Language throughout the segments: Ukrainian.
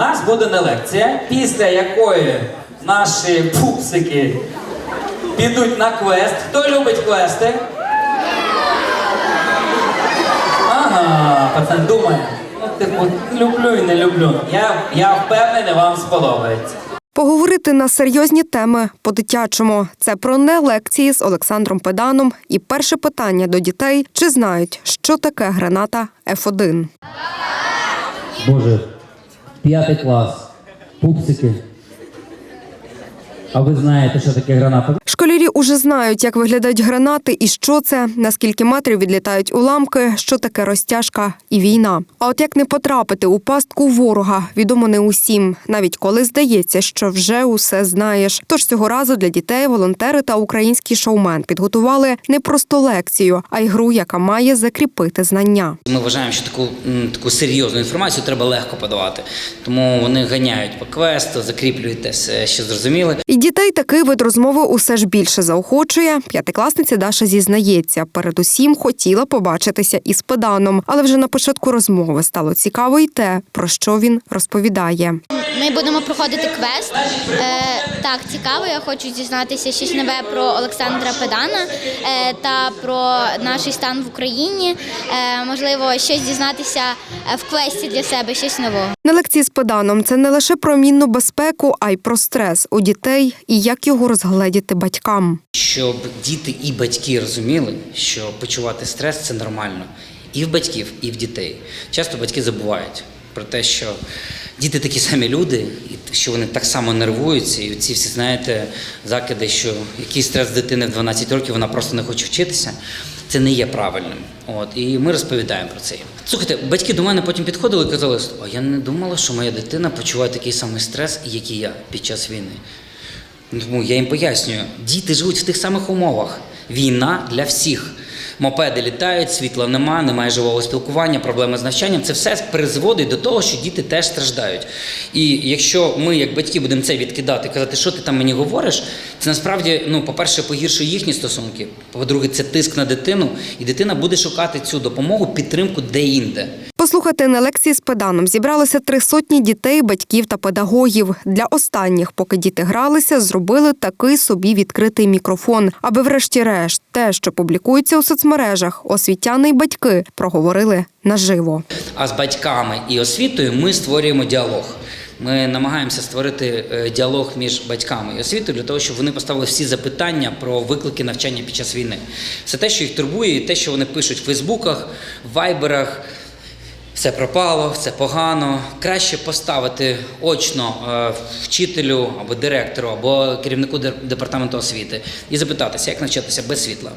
нас буде не лекція, після якої наші пупсики підуть на квест. Хто любить квести? Ага, пацан думає. Ну, типу, люблю і не люблю. Я, я впевнений, вам сподобається. Поговорити на серйозні теми по-дитячому. Це про не лекції з Олександром Педаном. І перше питання до дітей: чи знають, що таке граната F1? Боже, п'ятий клас, пупсики. А ви знаєте, що таке граната? Уже знають, як виглядають гранати і що це, наскільки метрів відлітають уламки, що таке розтяжка і війна. А от як не потрапити у пастку ворога, відомо не усім, навіть коли здається, що вже усе знаєш. Тож цього разу для дітей волонтери та український шоумен підготували не просто лекцію, а й гру, яка має закріпити знання. Ми вважаємо, що таку, таку серйозну інформацію треба легко подавати. Тому вони ганяють по квесту, закріплюють те що зрозуміли. І дітей такий вид розмови усе ж більше заохочує. П'ятикласниця Даша зізнається, передусім хотіла побачитися із педаном, але вже на початку розмови стало цікаво й те, про що він розповідає. Ми будемо проходити квест. Е, так, цікаво. Я хочу дізнатися щось нове про Олександра Педана е, та про наш стан в Україні. Е, можливо, щось дізнатися е, в квесті для себе, щось нового. На лекції з педаном це не лише про мінну безпеку, а й про стрес у дітей і як його розгледіти батькам. Щоб діти і батьки розуміли, що почувати стрес це нормально. І в батьків, і в дітей. Часто батьки забувають про те, що діти такі самі люди, і що вони так само нервуються. І ці всі, знаєте, закиди, що який стрес дитини в 12 років, вона просто не хоче вчитися. Це не є правильним. От і ми розповідаємо про це. Слухайте, батьки до мене потім підходили і казали, а я не думала, що моя дитина почуває такий самий стрес, як і я під час війни. Тому я їм пояснюю, діти живуть в тих самих умовах. Війна для всіх. Мопеди літають, світла нема, немає живого спілкування, проблеми з навчанням. Це все призводить до того, що діти теж страждають. І якщо ми, як батьки, будемо це відкидати, казати, що ти там мені говориш, це насправді, ну, по-перше, погіршує їхні стосунки. По-друге, це тиск на дитину, і дитина буде шукати цю допомогу, підтримку де-інде. Послухати на лекції з педаном зібралося три сотні дітей, батьків та педагогів. Для останніх, поки діти гралися, зробили такий собі відкритий мікрофон, аби, врешті-решт, те, що публікується у соцмережах, освітяни й батьки проговорили наживо. А з батьками і освітою ми створюємо діалог. Ми намагаємося створити е, діалог між батьками і освітою для того, щоб вони поставили всі запитання про виклики навчання під час війни. Все те, що їх турбує, і те, що вони пишуть в Фейсбуках, в Вайберах. Все пропало, все погано. Краще поставити очно е, вчителю або директору, або керівнику департаменту освіти і запитатися, як навчатися без світла,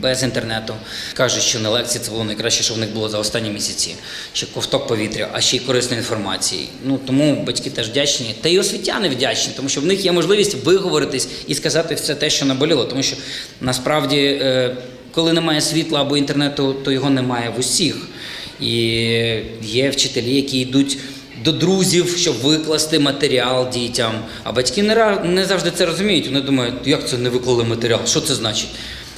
без інтернету. Кажуть, що на лекції це було найкраще, що в них було за останні місяці. Ще ковток повітря, а ще й корисної інформації. Ну тому батьки теж вдячні, та й освітяни вдячні, тому що в них є можливість виговоритись і сказати все те, що наболіло. Тому що насправді, е, коли немає світла або інтернету, то його немає в усіх. І є вчителі, які йдуть до друзів, щоб викласти матеріал дітям. А батьки не, не завжди це розуміють. Вони думають, як це не виклали матеріал? Що це значить?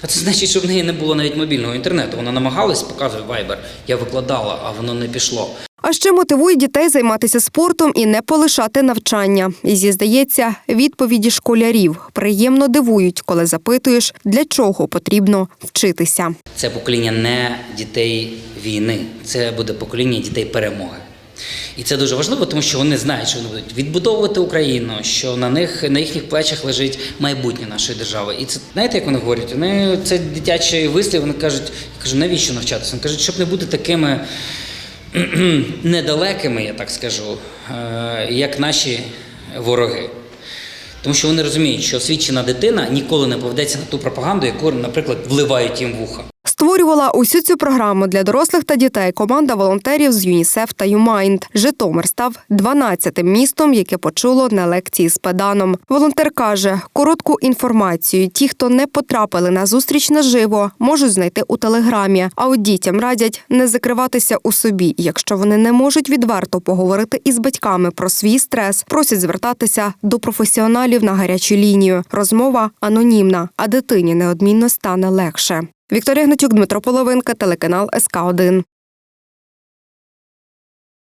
А це значить, що в неї не було навіть мобільного інтернету. Вона намагалась, показує Viber, я викладала, а воно не пішло. А ще мотивує дітей займатися спортом і не полишати навчання. І зі здається, відповіді школярів приємно дивують, коли запитуєш, для чого потрібно вчитися. Це покоління не дітей війни, це буде покоління дітей перемоги. І це дуже важливо, тому що вони знають, що вони будуть відбудовувати Україну, що на них на їхніх плечах лежить майбутнє нашої держави. І це знаєте, як вони говорять? Вони це дитячий вислів. Вони кажуть, я кажу, навіщо навчатися? Вони кажуть, щоб не бути такими недалекими, я так скажу, е, як наші вороги. Тому що вони розуміють, що освічена дитина ніколи не поведеться на ту пропаганду, яку, наприклад, вливають їм в вуха. Створювала усю цю програму для дорослих та дітей команда волонтерів з ЮНІСЕФ та ЮМайнд. Житомир став 12-тим містом, яке почуло на лекції з педаном. Волонтер каже, коротку інформацію ті, хто не потрапили на зустріч наживо, можуть знайти у телеграмі. А от дітям радять не закриватися у собі. Якщо вони не можуть відверто поговорити із батьками про свій стрес, просять звертатися до професіоналів на гарячу лінію. Розмова анонімна, а дитині неодмінно стане легше. Вікторія Гнатюк, Дмитро Половинка, телеканал СК 1